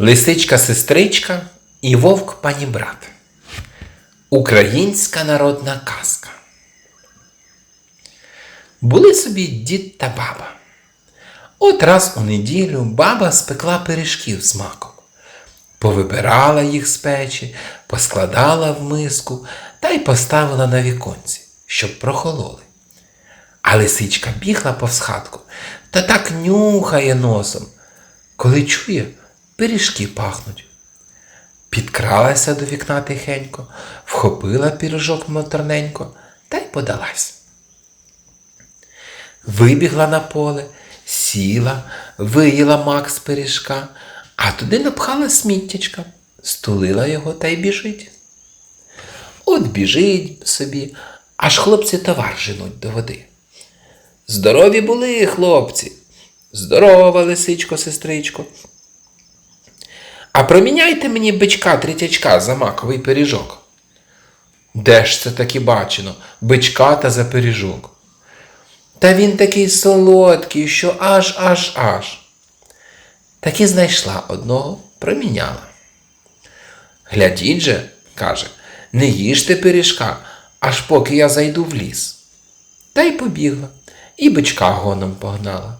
Лисичка сестричка і вовк панібрат. Українська народна казка. Були собі дід та баба. От раз у неділю баба спекла пиріжків з маком. Повибирала їх з печі, поскладала в миску та й поставила на віконці, щоб прохололи. А лисичка бігла повз хатку та так нюхає носом, коли чує, пиріжки пахнуть. Підкралася до вікна тихенько, вхопила пірожок моторненько та й подалась. Вибігла на поле, сіла, виїла мак з пиріжка, а туди напхала сміттячка, стулила його та й біжить. От біжить собі, аж хлопці товар женуть до води. Здорові були, хлопці. Здорова, лисичко, сестричко. А проміняйте мені бичка третячка за маковий пиріжок. Де ж це таки бачено, бичка та за пиріжок? Та він такий солодкий, що аж аж аж. Таки знайшла одного, проміняла. Глядіть же, каже, не їжте пиріжка, аж поки я зайду в ліс. Та й побігла, і бичка гоном погнала.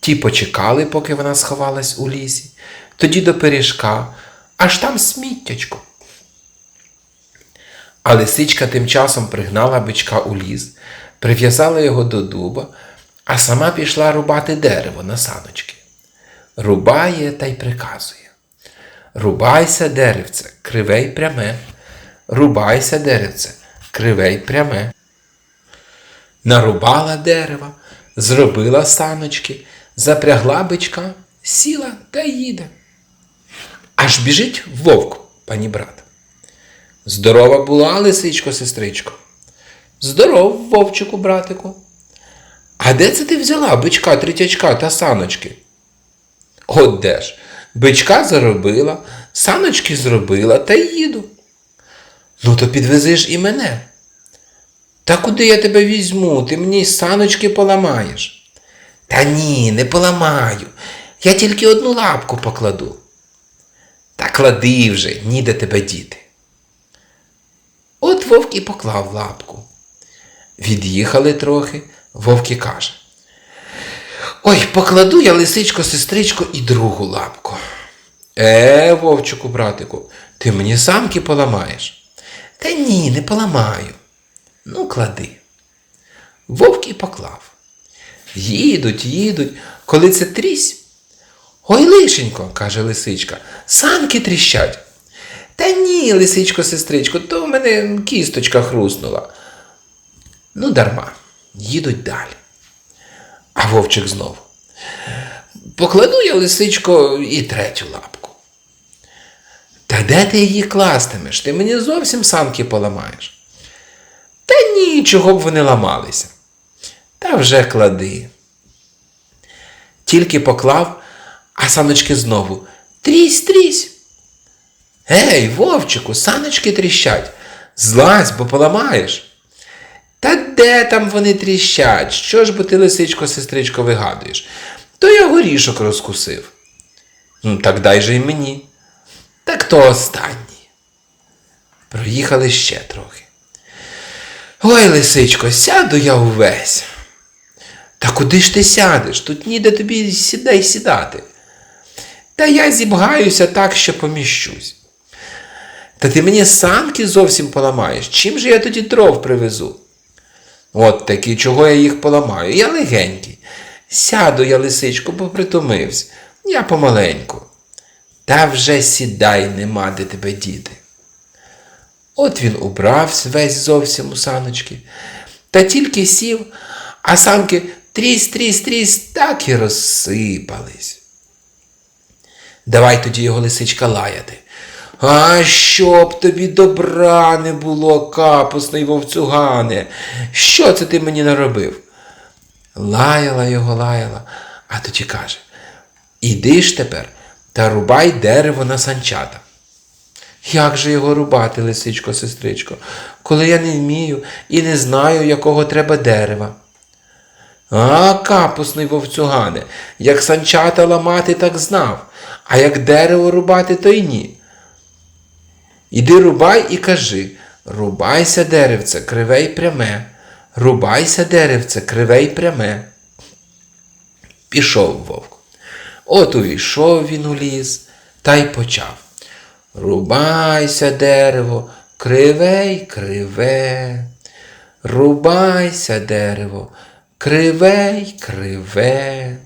Ті почекали, поки вона сховалась у лісі, тоді до пиріжка, аж там сміттячко. А лисичка тим часом пригнала бичка у ліс, прив'язала його до дуба, а сама пішла рубати дерево на саночки. Рубає та й приказує. Рубайся, деревце, криве й пряме. Рубайся, деревце, криве й пряме. Нарубала дерева, зробила саночки, запрягла бичка, сіла та їде. Аж біжить вовк, пані брат. Здорова була, лисичко, сестричко. Здоров, вовчику, братику. А де це ти взяла бичка, третячка та саночки? От де ж, бичка заробила, саночки зробила та їду. Ну, то підвези ж і мене. Та куди я тебе візьму? Ти мені саночки поламаєш. Та ні, не поламаю. Я тільки одну лапку покладу. Та клади вже, ніде тебе діти. От вовк і поклав лапку. Від'їхали трохи, вовк і каже. Ой, покладу я лисичко, сестричко, і другу лапку. Е, вовчику, братику, ти мені самки поламаєш. Та ні, не поламаю. Ну, клади. Вовк і поклав. Їдуть, їдуть, коли це трісь. Ой, лишенько, каже лисичка, санки тріщать. Та ні, лисичко, сестричко, то в мене кісточка хруснула. Ну, дарма, їдуть далі. А вовчик знову. Покладу я лисичко і третю лапку. Та де ти її кластимеш? Ти мені зовсім санки поламаєш. Та ні, чого б вони ламалися. Та вже клади. Тільки поклав, а саночки знову трісь, трісь. Гей, вовчику, саночки тріщать. Злазь, бо поламаєш. Та де там вони тріщать? Що ж бо ти, лисичко, сестричко, вигадуєш? То я горішок розкусив. Ну, так дай же й мені. Так то останній. Проїхали ще трохи. Ой, лисичко, сяду я увесь. Та куди ж ти сядеш? Тут ніде тобі сідай сідати. Та я зібгаюся так, що поміщусь. Та ти мені санки зовсім поламаєш. Чим же я тоді дров привезу? От таки, чого я їх поламаю? Я легенький. Сяду я, лисичко, бо притомився. Я помаленьку. Та вже сідай, нема де тебе діти. От він убрався весь зовсім у саночки, та тільки сів, а санки трісь, трісь, трісь, так і розсипались. Давай тоді його лисичка лаяти. А щоб тобі добра не було, капусний вовцюгане, що це ти мені наробив? Лаяла його, лаяла, а тоді каже Іди ж тепер та рубай дерево на санчата. Як же його рубати, лисичко, сестричко, коли я не вмію і не знаю, якого треба дерева? А, капусний вовцюгане, як санчата ламати, так знав, а як дерево рубати, то й ні. Іди рубай і кажи рубайся, деревце, криве й пряме, рубайся, деревце, криве й пряме. Пішов вовк. От увійшов він у ліс та й почав. Рубайся, дерево, криве й криве. Рубайся, дерево, криве й криве.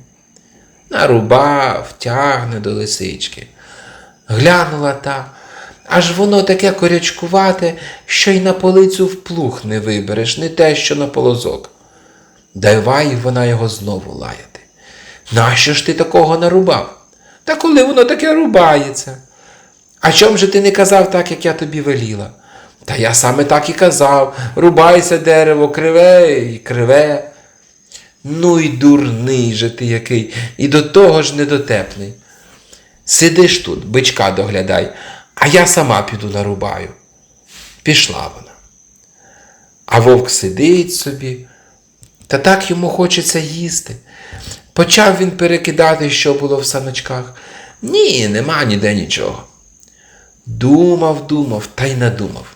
Нарубав, тягне до лисички. Глянула та, аж воно таке корячкувате, що й на полицю вплуг не вибереш, не те, що на полозок. Давай вона його знову лаяти. Нащо ж ти такого нарубав? Та коли воно таке рубається? А чом же ти не казав так, як я тобі веліла? Та я саме так і казав рубайся дерево, криве і криве. Ну й дурний же ти який, і до того ж недотепний. Сидиш тут, бичка доглядай, а я сама піду нарубаю. Пішла вона. А вовк сидить собі, та так йому хочеться їсти. Почав він перекидати, що було в саночках. Ні, нема ніде нічого. Думав, думав та й надумав.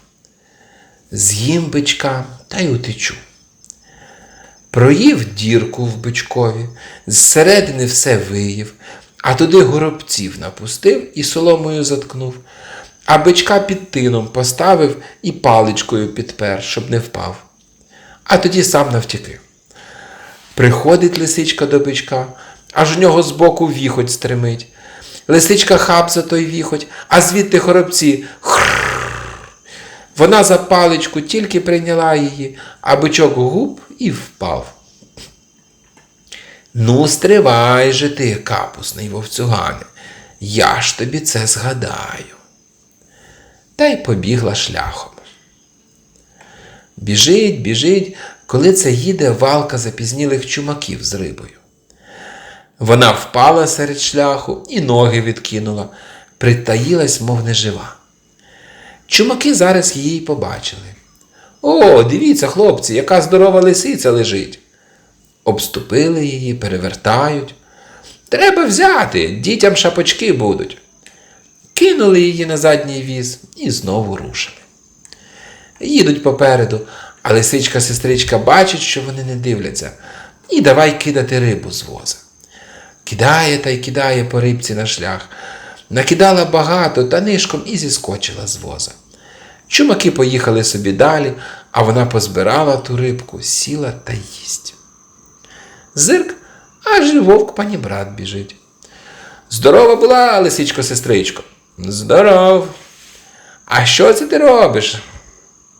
З'їм бичка та й утечу. Проїв дірку в бичкові, зсередини все виїв, а туди горобців напустив і соломою заткнув, а бичка під тином поставив і паличкою підпер, щоб не впав. А тоді сам навтіки. Приходить лисичка до бичка, аж у нього збоку віхоть стримить. Лисичка хап за той віхоть, а звідти хоробці. Вона за паличку тільки прийняла її, а бичок губ і впав. Ну, стривай же ти, капусний вовцюгане, я ж тобі це згадаю. Та й побігла шляхом. Біжить, біжить, коли це їде валка запізнілих чумаків з рибою. Вона впала серед шляху і ноги відкинула, притаїлась, мов нежива. Чумаки зараз її побачили. О, дивіться, хлопці, яка здорова лисиця лежить. Обступили її, перевертають. Треба взяти, дітям шапочки будуть. Кинули її на задній віз і знову рушили. Їдуть попереду, а лисичка-сестричка бачить, що вони не дивляться, і давай кидати рибу з воза. Кидає та й кидає по рибці на шлях. Накидала багато та нишком і зіскочила з воза. Чумаки поїхали собі далі, а вона позбирала ту рибку, сіла та їсть. Зирк, аж і вовк пані брат біжить. Здорова була, лисичко, сестричко. Здоров. А що це ти робиш?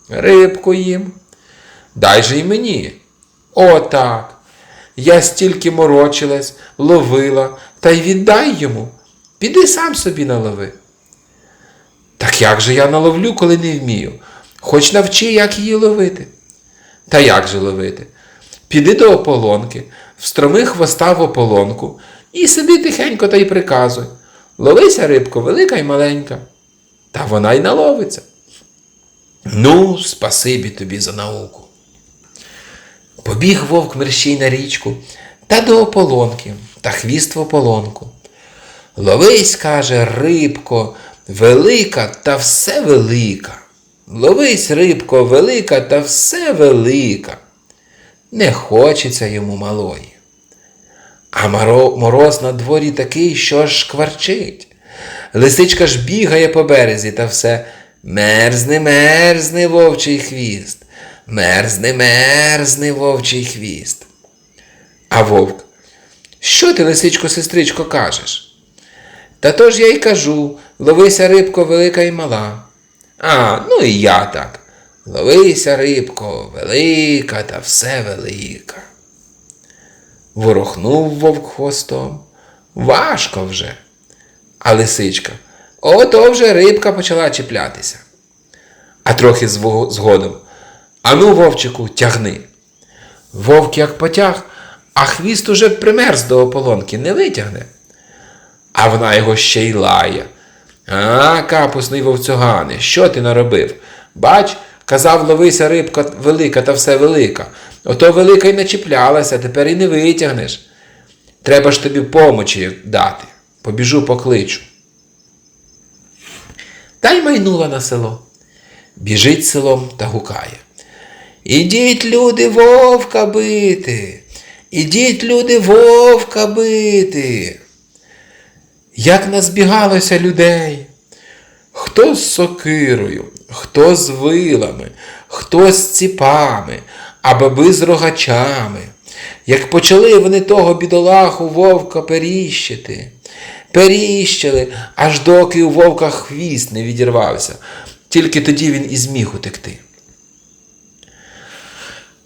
Рибку їм. Дай же й мені. Отак. Я стільки морочилась, ловила, та й віддай йому. Піди сам собі налови. Так як же я наловлю, коли не вмію? Хоч навчи, як її ловити. Та як же ловити? Піди до ополонки, встроми хвоста в ополонку і сиди тихенько та й приказуй. Ловися, рибко, велика й маленька. Та вона й наловиться. Ну, спасибі тобі за науку. Побіг вовк мерщій на річку та до ополонки та хвіст в ополонку. Ловись, каже, рибко, велика та все велика. Ловись, рибко, велика та все велика. Не хочеться йому малої. А мороз на дворі такий, що ж шкварчить. Лисичка ж бігає по березі та все мерзне, мерзне вовчий хвіст, мерзне, мерзне вовчий хвіст. А вовк, що ти, лисичко, сестричко, кажеш? Та то ж я й кажу, ловися рибко велика і мала. А, ну і я так. Ловися, рибко, велика та все велика. Ворохнув вовк хвостом. Важко вже. А лисичка. Ото вже рибка почала чіплятися. А трохи згодом. Ану, вовчику, тягни. Вовк як потяг, а хвіст уже примерз до ополонки, не витягне. А вона його ще й лає. А, капусний вовцюгане, що ти наробив? Бач, казав, ловися рибка велика та все велика. Ото велика й начіплялася, тепер і не витягнеш. Треба ж тобі помочі дати. Побіжу покличу. Та й майнула на село. Біжить селом та гукає. Ідіть, люди, вовка бити. Ідіть, люди, вовка бити. Як назбігалося людей. Хто з сокирою, хто з вилами, хто з ціпами, а баби з рогачами. Як почали вони того бідолаху вовка періщити, періщили, аж доки у вовка хвіст не відірвався, тільки тоді він і зміг утекти.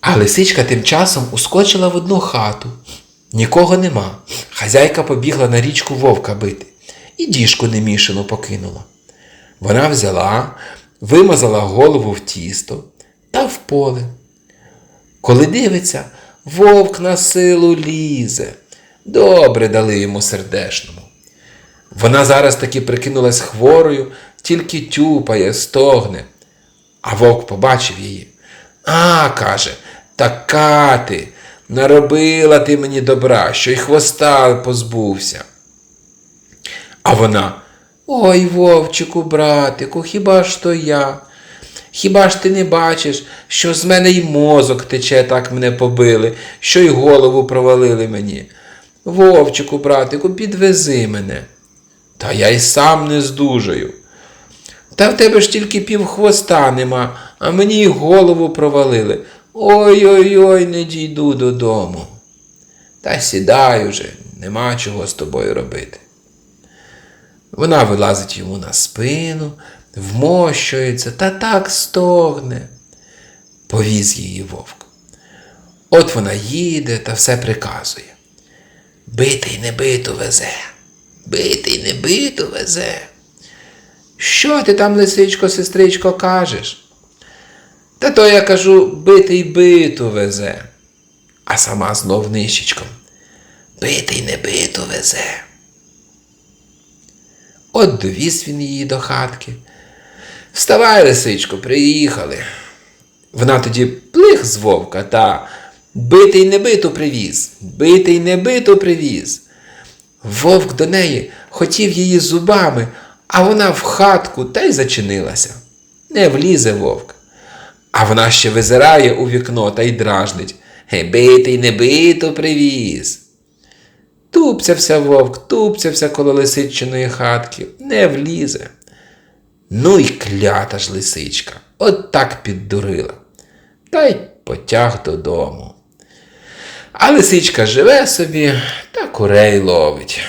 А лисичка тим часом ускочила в одну хату. Нікого нема. Хазяйка побігла на річку вовка бити і діжку немішану покинула. Вона взяла, вимазала голову в тісто та в поле. Коли дивиться, вовк на силу лізе. Добре дали йому сердешному. Вона зараз таки прикинулась хворою, тільки тюпає, стогне. А вовк побачив її. А, каже, така ти, наробила ти мені добра, що й хвоста позбувся. А вона. Ой, вовчику, братику, хіба ж то я? Хіба ж ти не бачиш, що з мене й мозок тече, так мене побили, що й голову провалили мені? Вовчику, братику, підвези мене. Та я й сам не здужаю. Та в тебе ж тільки пів хвоста нема, а мені й голову провалили. Ой-ой-ой, не дійду додому. Та сідай уже, нема чого з тобою робити. Вона вилазить йому на спину, вмощується та так стогне. Повіз її вовк. От вона їде та все приказує. Битий не биту везе, битий не биту везе. Що ти там, лисичко, сестричко, кажеш? Та то я кажу, битий биту везе, а сама знов нищечком. Битий не биту везе. От довіз він її до хатки. Вставай, лисичко, приїхали. Вона тоді плих з вовка та битий не биту привіз, битий не биту привіз. Вовк до неї хотів її зубами, а вона в хатку та й зачинилася. Не влізе вовк. А вона ще визирає у вікно та й дражнить. Битий не биту привіз. Тупцявся вовк, тупцявся коло лисичиної хатки, не влізе. Ну й клята ж лисичка, от так піддурила. Та й потяг додому. А лисичка живе собі та курей ловить.